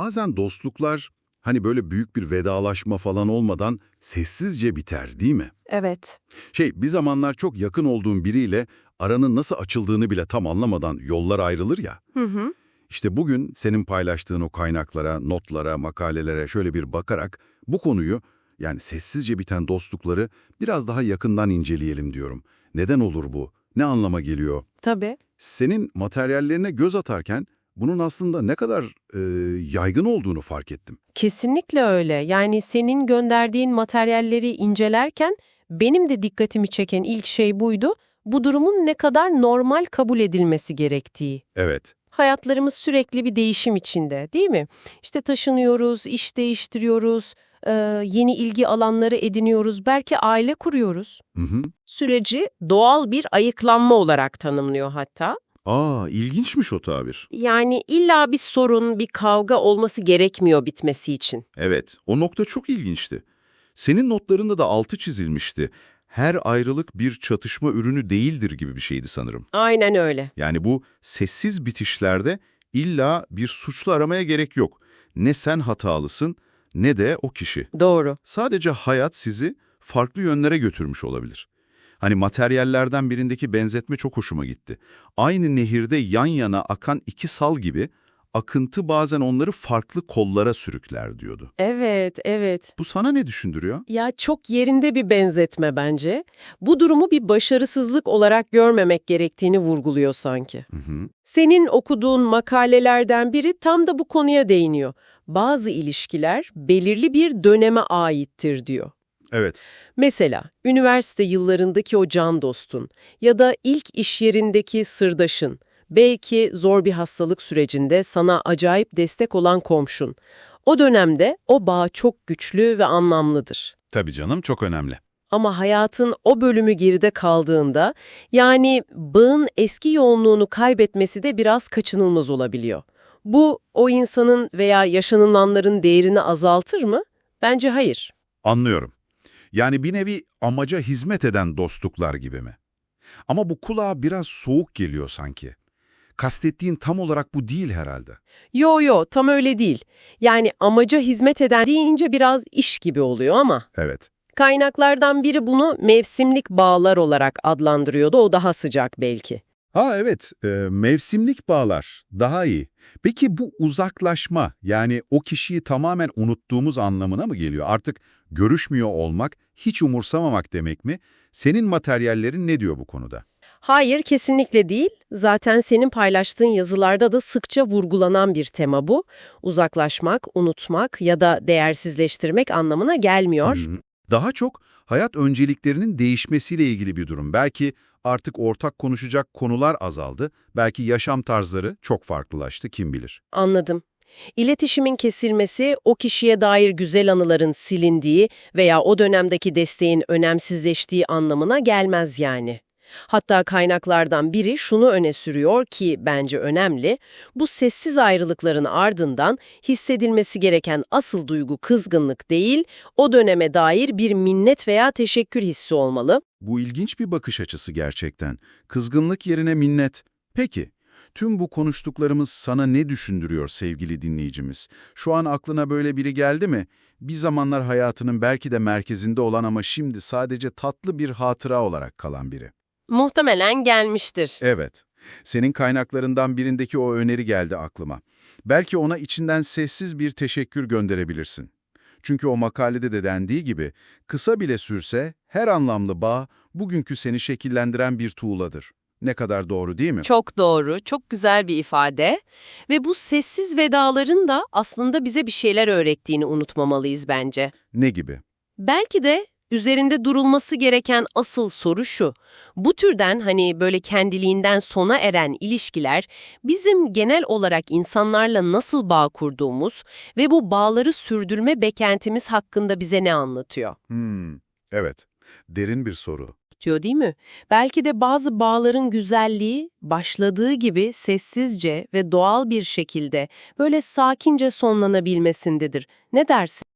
bazen dostluklar hani böyle büyük bir vedalaşma falan olmadan sessizce biter değil mi? Evet. Şey bir zamanlar çok yakın olduğun biriyle aranın nasıl açıldığını bile tam anlamadan yollar ayrılır ya. Hı hı. İşte bugün senin paylaştığın o kaynaklara, notlara, makalelere şöyle bir bakarak bu konuyu yani sessizce biten dostlukları biraz daha yakından inceleyelim diyorum. Neden olur bu? Ne anlama geliyor? Tabii. Senin materyallerine göz atarken bunun aslında ne kadar e, yaygın olduğunu fark ettim. Kesinlikle öyle. Yani senin gönderdiğin materyalleri incelerken benim de dikkatimi çeken ilk şey buydu. Bu durumun ne kadar normal kabul edilmesi gerektiği. Evet, Hayatlarımız sürekli bir değişim içinde, değil mi? İşte taşınıyoruz, iş değiştiriyoruz, e, yeni ilgi alanları ediniyoruz, belki aile kuruyoruz. hı hı. Süreci doğal bir ayıklanma olarak tanımlıyor hatta. Aa, ilginçmiş o tabir. Yani illa bir sorun, bir kavga olması gerekmiyor bitmesi için. Evet, o nokta çok ilginçti. Senin notlarında da altı çizilmişti. Her ayrılık bir çatışma ürünü değildir gibi bir şeydi sanırım. Aynen öyle. Yani bu sessiz bitişlerde illa bir suçlu aramaya gerek yok. Ne sen hatalısın ne de o kişi. Doğru. Sadece hayat sizi farklı yönlere götürmüş olabilir. Hani materyallerden birindeki benzetme çok hoşuma gitti. Aynı nehirde yan yana akan iki sal gibi akıntı bazen onları farklı kollara sürükler diyordu. Evet, evet. Bu sana ne düşündürüyor? Ya çok yerinde bir benzetme bence. Bu durumu bir başarısızlık olarak görmemek gerektiğini vurguluyor sanki. Hı hı. Senin okuduğun makalelerden biri tam da bu konuya değiniyor. Bazı ilişkiler belirli bir döneme aittir diyor. Evet. Mesela üniversite yıllarındaki o can dostun ya da ilk iş yerindeki sırdaşın, belki zor bir hastalık sürecinde sana acayip destek olan komşun. O dönemde o bağ çok güçlü ve anlamlıdır. Tabii canım çok önemli. Ama hayatın o bölümü geride kaldığında, yani bağın eski yoğunluğunu kaybetmesi de biraz kaçınılmaz olabiliyor. Bu, o insanın veya yaşanılanların değerini azaltır mı? Bence hayır. Anlıyorum. Yani bir nevi amaca hizmet eden dostluklar gibi mi? Ama bu kulağa biraz soğuk geliyor sanki. Kastettiğin tam olarak bu değil herhalde. Yo yo, tam öyle değil. Yani amaca hizmet eden deyince biraz iş gibi oluyor ama. Evet. Kaynaklardan biri bunu mevsimlik bağlar olarak adlandırıyordu, o daha sıcak belki. Ha evet, e, mevsimlik bağlar daha iyi. Peki bu uzaklaşma yani o kişiyi tamamen unuttuğumuz anlamına mı geliyor? Artık görüşmüyor olmak, hiç umursamamak demek mi? Senin materyallerin ne diyor bu konuda? Hayır, kesinlikle değil. Zaten senin paylaştığın yazılarda da sıkça vurgulanan bir tema bu. Uzaklaşmak, unutmak ya da değersizleştirmek anlamına gelmiyor. Daha çok hayat önceliklerinin değişmesiyle ilgili bir durum. Belki artık ortak konuşacak konular azaldı, belki yaşam tarzları çok farklılaştı kim bilir. Anladım. İletişimin kesilmesi, o kişiye dair güzel anıların silindiği veya o dönemdeki desteğin önemsizleştiği anlamına gelmez yani. Hatta kaynaklardan biri şunu öne sürüyor ki bence önemli, bu sessiz ayrılıkların ardından hissedilmesi gereken asıl duygu kızgınlık değil, o döneme dair bir minnet veya teşekkür hissi olmalı. Bu ilginç bir bakış açısı gerçekten. Kızgınlık yerine minnet. Peki, tüm bu konuştuklarımız sana ne düşündürüyor sevgili dinleyicimiz? Şu an aklına böyle biri geldi mi? Bir zamanlar hayatının belki de merkezinde olan ama şimdi sadece tatlı bir hatıra olarak kalan biri. Muhtemelen gelmiştir. Evet, senin kaynaklarından birindeki o öneri geldi aklıma. Belki ona içinden sessiz bir teşekkür gönderebilirsin. Çünkü o makalede de dendiği gibi, kısa bile sürse her anlamlı bağ bugünkü seni şekillendiren bir tuğladır. Ne kadar doğru değil mi? Çok doğru, çok güzel bir ifade. Ve bu sessiz vedaların da aslında bize bir şeyler öğrettiğini unutmamalıyız bence. Ne gibi? Belki de üzerinde durulması gereken asıl soru şu. Bu türden hani böyle kendiliğinden sona eren ilişkiler bizim genel olarak insanlarla nasıl bağ kurduğumuz ve bu bağları sürdürme beklentimiz hakkında bize ne anlatıyor? Hmm, evet. Derin bir soru. Diyor değil mi? Belki de bazı bağların güzelliği başladığı gibi sessizce ve doğal bir şekilde böyle sakince sonlanabilmesindedir. Ne dersin?